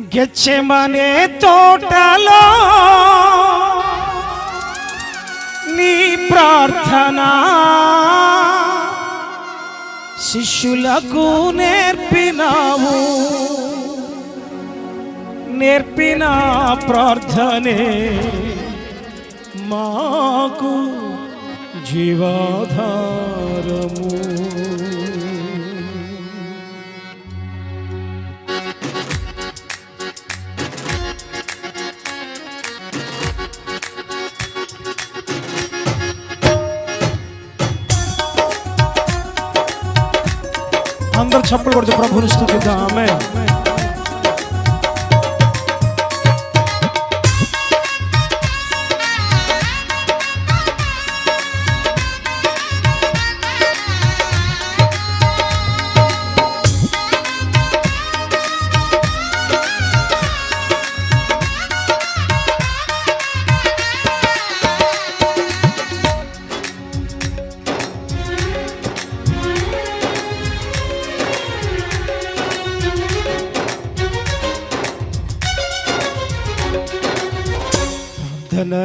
గెచ్చమనే తోటలో నీ ప్రార్థన శిష్యులకు నేర్పినావు. నేర్పిన ప్రార్థనే మాకు జీవాధారము. gordo pra bonus tu que amém.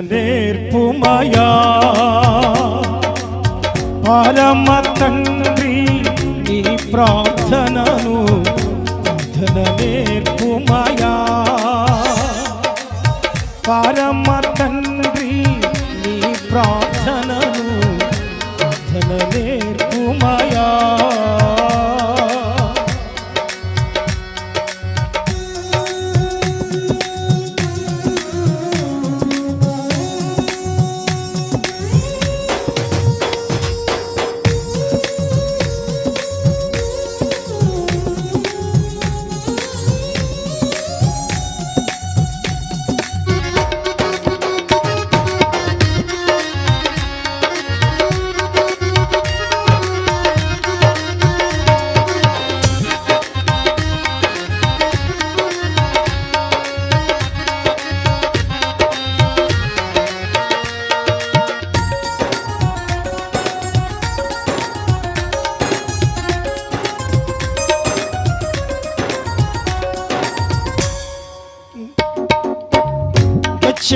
నేర్పుమయా? పరమ తండ్రి నీ ప్రార్థనను ప్రార్థన నేర్పుమయా? పరమ తండ్రి నీ ప్రార్థన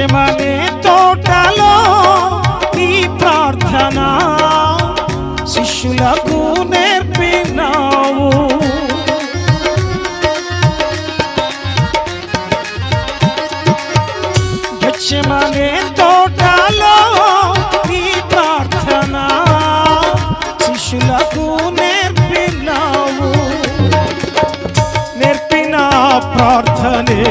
గెచ్చెమనే తోటలో నీ ప్రార్థన శిష్యులకు నేర్పినావు గెచ్చెమనే తోటలో నీ ప్రార్థన శిష్యులకు నేర్పినావు నేర్పిన ప్రార్థనే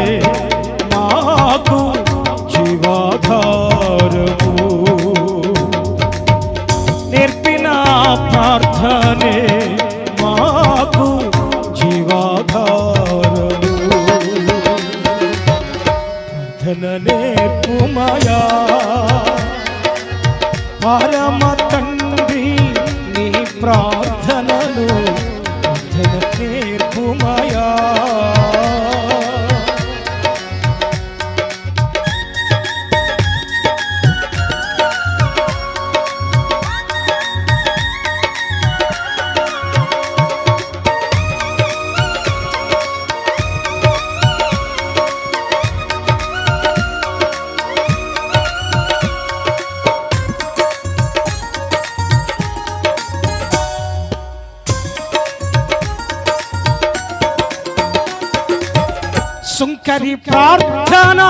సుంకరి ప్రార్థన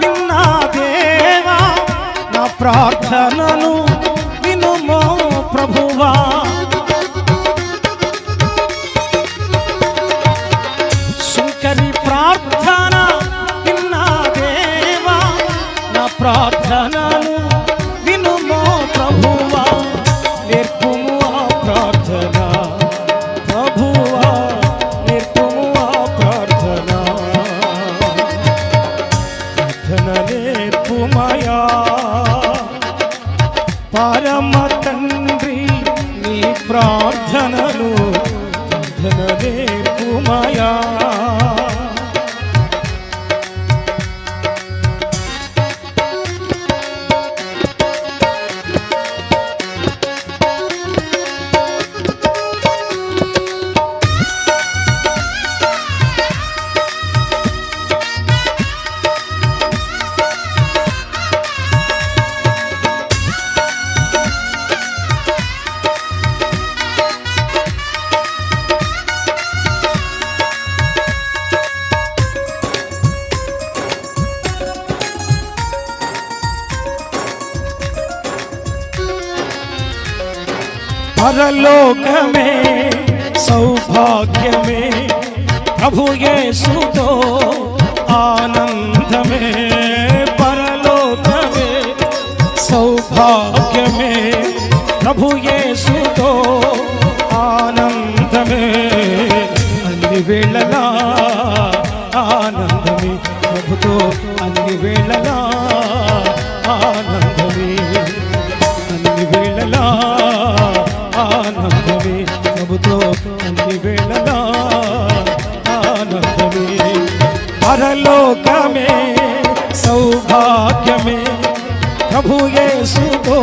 విన్నా దేవా నా ప్రార్థనను వినుమో ప్రభువా. సుంకరి ప్రార్థన విన్నా దేవా నా ప్రార్థనను పరలోకమే సౌభాగ్యమే ప్రభు యేసుతో ఆనందమే. పరలోకమే సౌభాగ్యమే ప్రభు యేసుతో ఆనందమే. అన్ని వేళలా ఆనందమే ప్రభుతో అన్ని వేళలా భాగ్యమే ప్రభు యేసుతో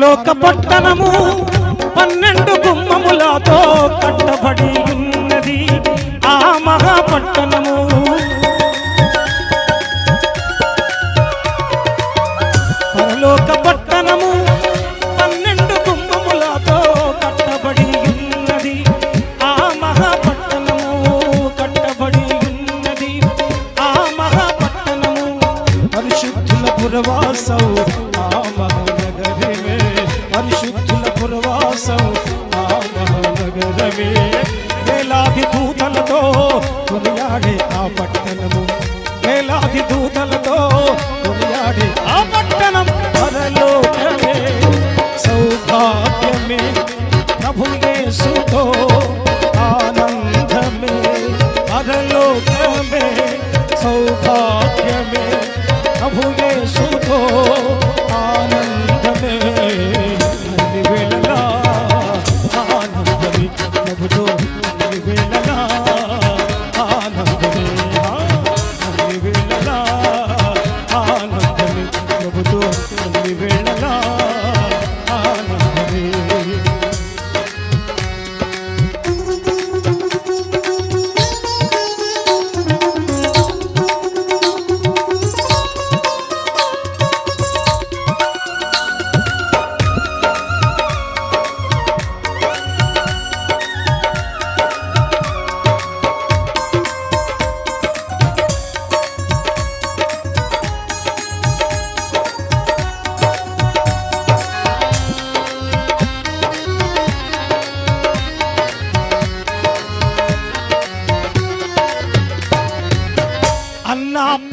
లోక పట్టణము పన్నెండు గుమ్మములతో కట్టు కోసం ఆగరమే వేలాది దూతలతో కొనియాడే ఆ పట్టణము. వేలాది దూతలతో కొనియాడే ఆ పట్టణం. Nam.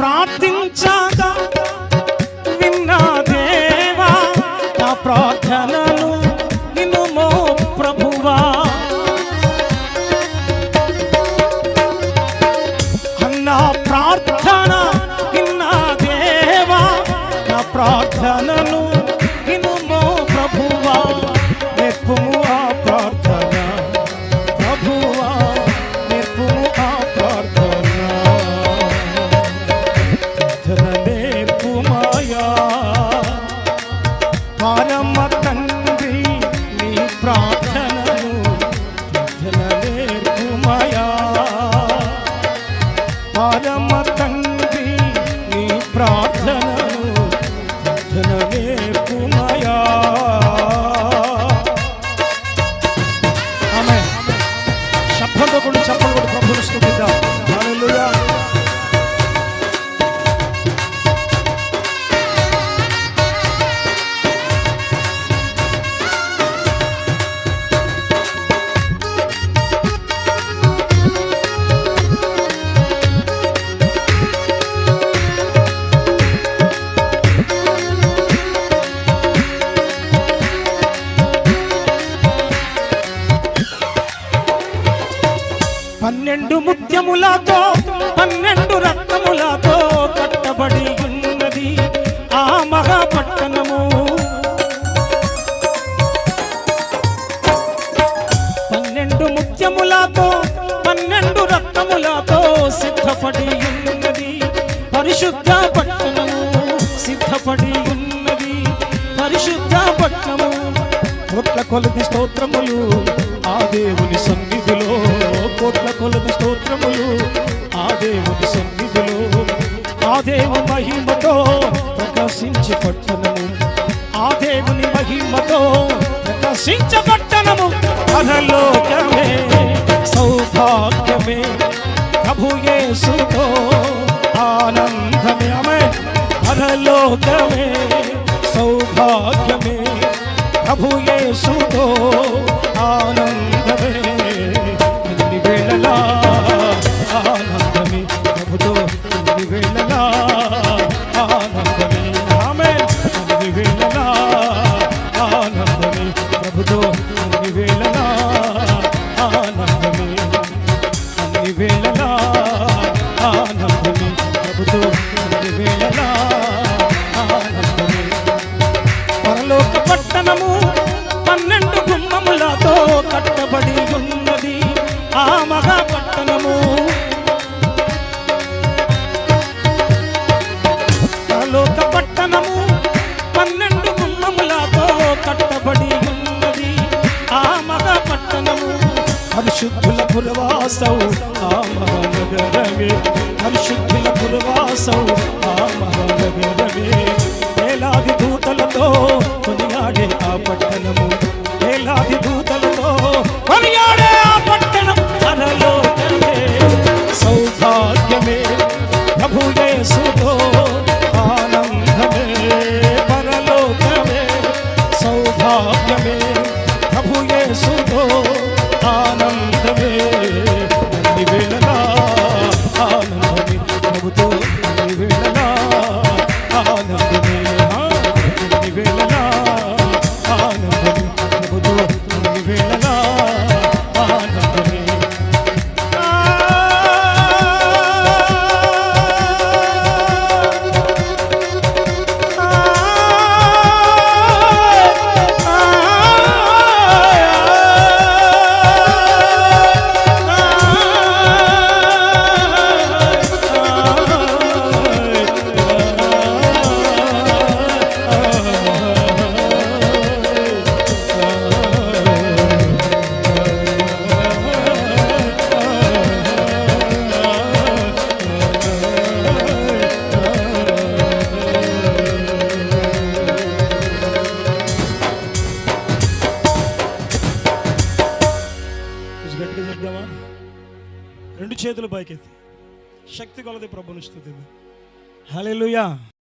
ముత్యములతో పన్నెండు రత్నములతో కట్టబడి ఉన్నది ఆ మహాపట్టణము. పన్నెండు ముత్యములతో పన్నెండు రత్నములతో సిద్ధపడి ఉన్నది పరిశుద్ధ పట్టణము. సిద్ధపడి ఉన్నది పరిశుద్ధ పట్టణము. కోట్ల కొలది స్తోత్రములు ఆ దేవుని సన్నిధిలో. కోట్ల కొలది దేవు మహిమతో ప్రకాశించి పట్టణము. ఆ దేవుని మహిమతో ప్రకాశించ పట్టణము. పరలోకమే సౌభాగ్యమే ప్రభు యేసుతో ఆనందమే. ఆమె పరలోకమే సౌభాగ్యమే ప్రభు యేసుతో ఆనంద పరలోక పట్టణము పన్నెండు గుమ్మములతో కట్టబడి ఉన్నది. ఆ మహా పట్టణము పరిశుద్ధుల పురవాసౌ ఆ మహానగరమే. పరిశుద్ధుల పురవాసౌ ఆ మహానగరమే. వేలాది దూతలతో కొనియాడే ఆ పట్టణము. వేలాది దూతలతో కొనియాడే ఆ పట్టణం పరలోకమే సౌభాగ్యమే. ಶಕ್ತಿಗೊಳ್ಳದೆ ಪ್ರಭುನಿಸ್ತದೆ ಹಲೇ